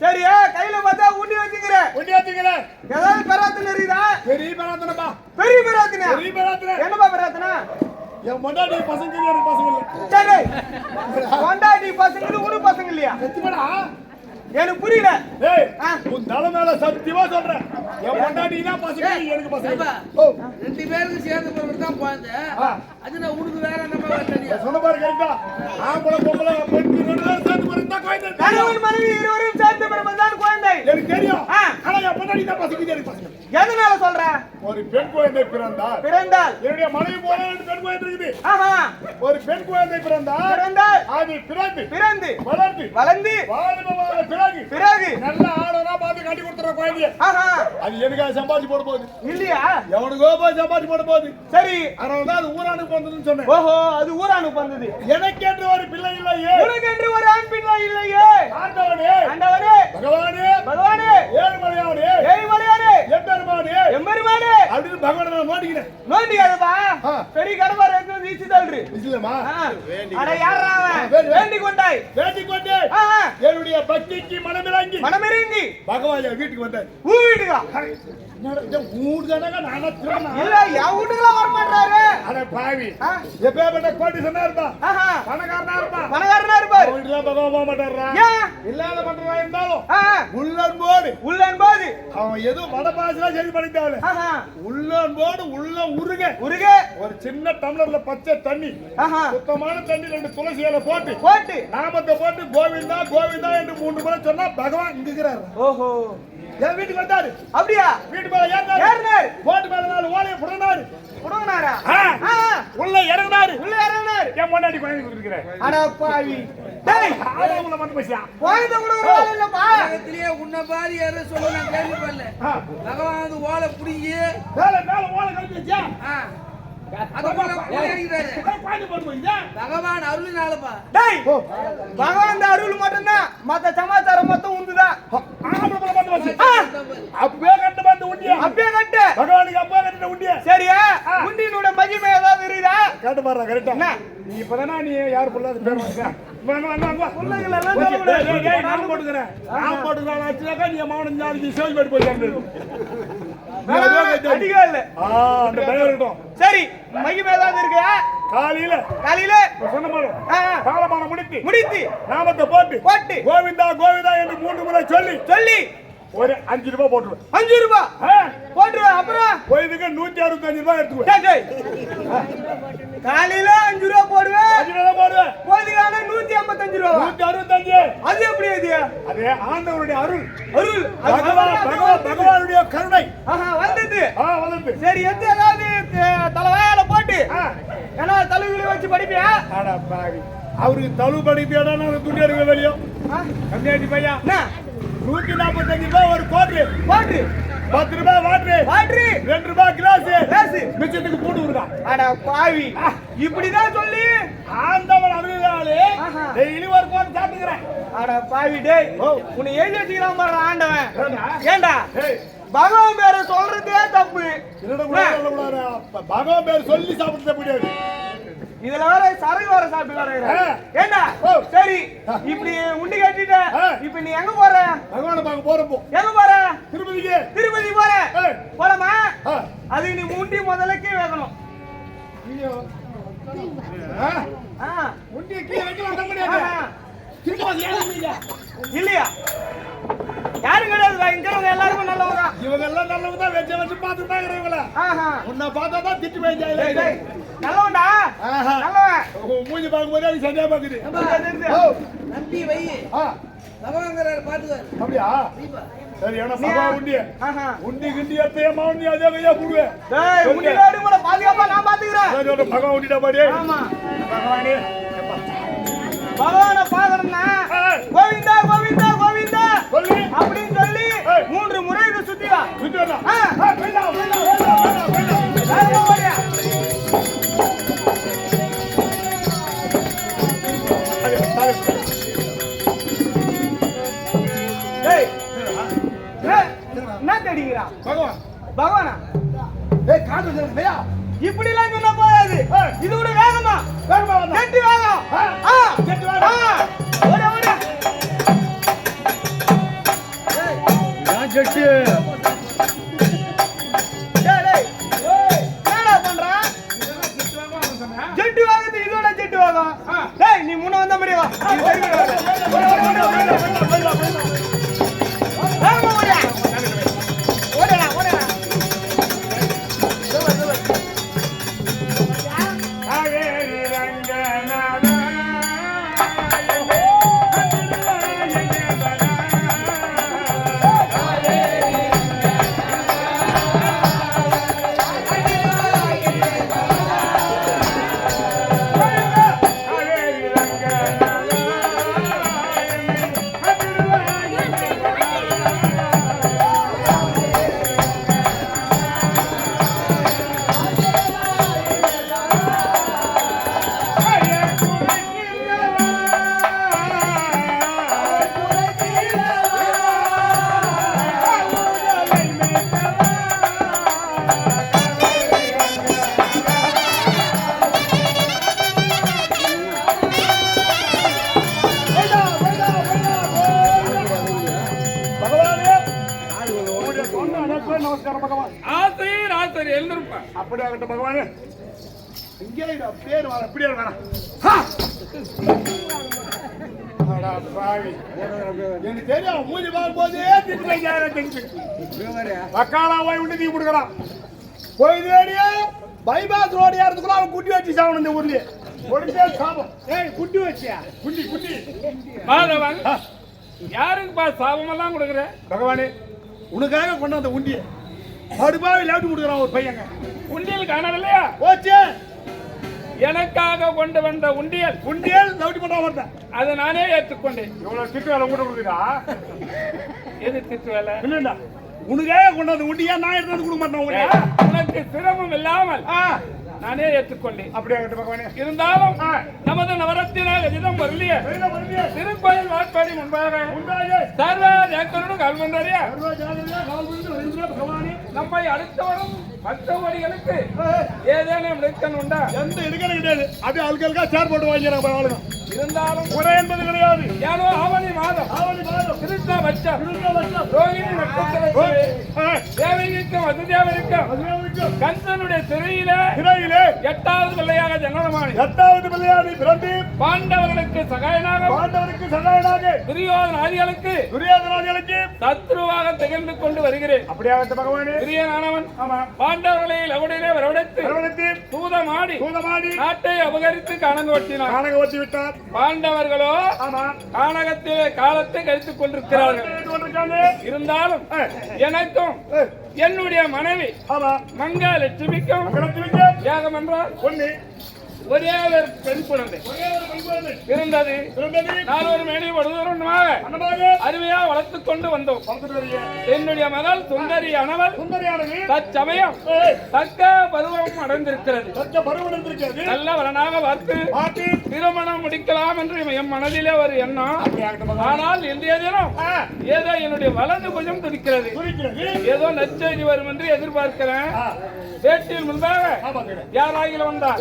சரி கையில பார்த்தா ஊட்டி வச்சுக்கிறேன். ஒண்டி வச்சுக்கிறேன். ஏதாவது பெராத்தனை இருக்குதா பெரிய பராத்தனப்பா பெரிய பெராத்தனை பெரிய பராத்தன என்னப்பா பெராத்தனா என் முன்னாடி பசங்க எனக்கு பசங்க சரி. கொண்டாடி பசங்க உனக்கு பசங்க இல்லையா? சத்தியமாடா. எனக்கு புரியல. ஏய். உன் தலை மேல சத்தியமா சொல்றேன். என் தான் பசங்க எனக்கு பசங்க ரெண்டு பேருக்கு சேர்ந்து பிறகு தான் குழந்தை. அது நான் உனக்கு வேற நம்ம தெரியும்? சொன்ன பாரு கரெக்டா ஆம்பளை பொம்பளை பெண் சேர்ந்து பிறந்தா குழந்தை இருக்கு. கணவன் மனைவி இருவரும் சேர்ந்து பிறப்பதுதான் குழந்தை எனக்கு தெரியும் ஆ. ஆனா எனக்கு எதனால சொல்ற? ஒரு பெண் குழந்தை பிறந்தால் பிறந்தால் என்னுடைய மனைவி போல பெண் குழந்தை இருக்குது. ஒரு பெண் குழந்தை பிறந்தால் பிறந்தால் அது பிறந்து பிறந்து வளர்ந்து வளர்ந்து வாலிபமான பிறகு பிறகு. நல்ல ஆடனா பார்த்து கட்டி கொடுத்துற குழந்தைய. ஆஹா. அது எனக்காக சம்பாதிச்சு போட போகுது? இல்லையா? எவனுக்கோ போய் சம்பாதிச்சு போட போகுது. சரி. அதனால தான் அது ஊரானுக்கு வந்ததுன்னு சொன்னேன். ஓஹோ அது ஊரானுக்கு வந்தது. எனக்கென்று ஒரு பிள்ளை இல்லையே. உனக்கென்று ஒரு ஆண் பிள்ளை இல்லையே. ஆண்டவனே. ஆண்டவனே. பகவானே. பகவானே. ஏழுமலையானே. ஏய்மலையானே எம்பெருமானே. எம்பெருமானே. அப்படின்னு பகவானை நான் நோண்டிக்கிறேன். நோண்டியாதப்பா ஆ. பெரிய எடுத்து வந்து வீசி தள்ளுரு இல்லம்மா ஆ. அட யாரா அவன்? வேண்டி- வேண்டி கொண்டாய். வேண்டிக் கொண்டு. என்னுடைய பக்திக்கு மனமிறங்கி. மனமிறங்கி. பகவான் என் வீட்டுக்கு வந்தார். ஊ வீட்டுக்கா சொன்னா இருப்பா ஆஹா. பணக்காரனா இருப்பா பகவான் போக மாட்டாரா இல்லாத பண்றதா இருந்தாலும் ஆ. உள்ளன்போடு உள்ளன்போது அவன் எதுவும் வடபாசலாம் சரி பண்ணிட்டாள் ஆஹா. உள்ளன்போடு உள்ள உருக. உருக. ஒரு சின்ன டம்ளர்ல பச்சை தண்ணி சுத்தமான தண்ணி ரெண்டு துளசி இலை போட்டு போட்டு. நாமத்தை போட்டு கோவிந்தா கோவிந்தா என்று மூன்று முறை சொன்னா பகவான் இங்க இருக்கிறாரு. ஓஹோ. என் வீட்டுக்கு வந்தாரு? அப்படியா? வீட்டு மேல ஏறினார். போட்டு மேல நாலு ஓலையை புடனாரு. ஆ, உள்ள இறங்கினாரு உள்ள இறங்கினார் என் முன்னாடி குழந்தை கொடுத்துருக்கிறேன் அட பாவி டேய் ஆதாமுல மட்டும் பேசியா குழந்தை கொடுக்குற வேலை இல்லப்பா உலகத்திலேயே உன்னை பாதி யாரும் சொல்ல நான் கேள்விப்படல. பகவான் வந்து ஓலை பிடிங்கி மேல மேல ஓலை கழிச்சு போயிச்சா பகவான் அருளினாலப்பா டேய் பகவான் அருள் மட்டும்தான் மத்த சமாச்சாரம் மொத்தம் உண்டுதான் ஆம்பளை மட்டும் வச்சு ஆ, அப்பவே உண்டியா அப்படியே கட்டு. பகவானுக்கு அப்பவே கட்டின உண்டியா சரியா? உண்டியினோட மகிமை ஏதாவது இருக்குதா கேட்டு பாரு கரெக்டா என்ன? நீ இப்பதானே நீ யார் புள்ளாத பேர் வாங்க சரி மகிமை ஏதாவது இருக்கு காலையில. காலையில? சொன்ன காலமான முடித்து முடித்து. நாமத்தை போட்டு போட்டு. கோவிந்தா கோவிந்தா என்று மூன்று முறை சொல்லி சொல்லி. ஒரு அஞ்சு ரூபாய் போட்டுருவேன். அஞ்சு ரூபாய் போட்டுருவேன். அப்புறம்? போயதுக்கு நூத்தி அறுபத்தஞ்சு ரூபாய் எடுத்துக்குவேன். காலையில அஞ்சு ரூபா போடுவேன். அஞ்சு ரூபாய் போடுவேன். போதுக்கான நூத்தி ஐம்பத்தஞ்சு ரூபா. நூத்தி அறுபத்தஞ்சு. அது எப்படி இது? அது ஆண்டவருடைய அருள். அருள். அது பகவான் அது பகவான் பகவானுடைய கருணை. வந்தது. வளர்ந்து சரி எது ஏதாவது தலைவாயால போட்டு ஏன்னா தலைவிகளை வச்சு படிப்பியா? அவருக்கு தள்ளுபடி தேடா நான் துணி எடுக்க வெளியும்? கம்மியாட்டி பையா? என்ன? நூத்தி நாற்பத்தஞ்சு ரூபாய் ஒரு கோட்டு போட்டு பத்து ரூபாய் வாட்ரு. வாட்ரு. ரெண்டு ரூபாய் கிளாஸ் கிளாஸ் மிச்சத்துக்கு பூண்டு விடுறா அட பாவி. இப்படிதான் சொல்லி. ஆண்டவன் அருளாலே ஆஹா. டெய்லி ஒரு கோட்டு சாப்பிட்டுக்கிறேன். அட பாவி டேய். உன்னை எழுதி வச்சுக்கிறான் பாரு ஆண்டவன். ஏண்டா? பகவான் பேரை சொல்றதே தப்பு. பகவான் பேர் சொல்லி சாப்பிட முடியாது. இதுல வேற சரக்கு வேற சாப்பிட்டு வேற. ஏண்டா. சரி இப்படி உண்டி கட்டிட்ட. இப்ப நீ எங்க போற பகவானை பார்க்க போறப்போ எங்க போற திருப்பதிக்கு திருப்பதி போற. போலாமா. அதுக்கு நீ ஐயோ. ஆ, ஆ. முண்டியை கீழே வைக்கலாம் இல்லையா? யாரும் கிடையாது இங்க எல்லாருமே நல்லவங்க. இவங்க எல்லாம் நல்லவங்க தான். வச்சு வச்சு பார்த்துட்டு தான் இருக்கிறவங்கள ஆஹா. உன்னை பார்த்தா தான் திட்டு. போய் நல்லவன்டா. ஆஹா. நல்லவன். உன் மூஞ்சி பார்க்கும்போது அது சரியா. ஓ, நம்பி வை. ஆ, பகவான்கிறாரு பாத்துக்காரு அப்படியா. சரி ஏன்னா பகவான் உண்டி ஆஹா. உண்டி கிண்டி எத்தைய மாவண்டி அதே கையா போடுவேன் டேய், முன்னாடி கூட பாதுகாப்பா நான் பாத்துக்கிறேன். பகவான் உண்டிட்டா பாடி ஆமா. பகவானே பகவான பாக்கணும்னா ஏய். கோவிந்தா கோவிந்தா அப்படின்னு சொல்லி. மூன்று முறை இதை சுத்தி வா சுத்தி என்ன தேடிக்கிறான் பகவான். பகவானா? ஏய் வச்சிருக்க பையா இப்படி எல்லாம் சொன்னா போதாது. இது கூட வேகமா. வேகமா வந்தா. கெட்டி வேகம். பகவானே ஆசிரியர் ஆசிரியர் எழுந்திருப்பேன் அப்படி ஆகட்டும் பகவானே. இங்கே இரு, பேர் வர அப்படியே வேணாம் அடா பாவி. எனக்கு தெரியும் மூஞ்சி பார்க்கும்போதே வக்காலா போய் விட்டு தீ கொடுக்குறான் போய் தேடியா பைபாஸ் ரோடு ஏறதுக்குள்ள அவன் குட்டி வச்சு சாவணும் இந்த ஊர்லயே. ஒடிச்சே சாபம். ஏய் குட்டி வச்சியா? குட்டி குட்டி. யாருக்குப்பா சாபமெல்லாம் கொடுக்குற? பகவானே உனக்காக கொண்டு வந்த உண்டிய. படுபாவி லேட்டு கொடுக்குறான் ஒரு பையங்க. உண்டியல் காணவில்லையா போச்சு. எனக்காக கொண்டு வந்த உண்டியல். உண்டியல் லவுட்டி பண்ணா வந்தேன் அதை நானே ஏற்றுக்கொண்டேன். இவ்வளவு திட்டு வேலை கூட கொடுக்குறா எது திட்டு வேலை? இல்லைண்டா உனக்காக கொண்டு வந்த உண்டியா நான் எடுத்து வந்து கொடுக்க மாட்டேன் உனக்கு சிரமம் இல்லாமல் ஆ, நானே ஏற்றுக்கொண்டேன் அப்படியே இருந்தாலும். நமது நவரத்தின கஜிதம் வரலையே? திருக்கோயில் வாட்பாடி முன்பாக. சர்வ தேக்கரோடு கல்வந்தறிய சர்வ ஜாதகமே கால் விழுந்து வருகின்ற பகவானே. நம்மை அடுத்து வரும் பக்தவடிகளுக்கு ஏய், ஏதேனும் நிறுத்தம் உண்டா எந்த இடுக்கணும் கிடையாது அது ஆளுகளுக்கா சேர் போட்டு வாங்கிறாங்க பரவாயில்ல இருந்தாலும் குறை என்பது கிடையாது. ஏதோ ஆவணி மாதம் ஆவணி மாதம். கிருஷ்ண பட்சம் இருந்த வருஷம் ரோகிணி தேவகிக்கும் வசுதேவருக்கும் அதுவரைக்கும் கந்தனுடைய சிறையில சிறையிலே எட்டாவது பிள்ளையாக ஜனனமானி எட்டாவது பிள்ளையாடி பிறந்து பாண்டவர்களுக்கு சகாயனாக பாண்டவருக்கு சகாயனாக துரியோதன ஆதிகளுக்கு துரியோதனாதிகளுக்கு சத்ருவாக திகழ்ந்து கொண்டு வருகிறேன். அப்படியாகட்டும் பகவானே. பிரியனானவன் ஆமா. பாண்டவர்களை லவுடிலே வரவழைத்து தூதமாடி தூதமாடி நாட்டை அபகரித்து கணங்கு ஒட்டினார் கானக ஓட்டி விட்டார் பாண்டவர்களோ கானகத்திலே காலத்தை கழித்துக் கொண்டிருக்கிறார்கள். இருந்தாலும் எனக்கும் என்னுடைய மனைவி மங்கா லட்சுமிக்கும் யாகம் என்றால் ஒண்ணு. ஒரே ஒரு பெண் குழந்தை. ஒரே ஒரு. இருந்தது நான் ஒரு மேனி படுதொருமாக அன்னமாக அருமையா வளர்த்துக் கொண்டு வந்தோம். என்னுடைய மகள் சுந்தரி அனவல் சுந்தரியானது. தற்சமயம் தக்க பருவம் அடைந்திருக்கிறது. சற்ற பருவம் இருந்திருக்கிறது நல்ல வரனாக பார்த்து திருமணம் முடிக்கலாம் என்று என் மனதிலே ஒரு எண்ணம். ஆனால் இன்றைய தினம் ஏதோ என்னுடைய வலது கொஞ்சம் துடிக்கிறது. ஏதோ நற்செய்தி வரும் என்று எதிர்பார்க்கிறேன். ஆ, வேட்டியில் முன்பாக. யாராகில வந்தார்.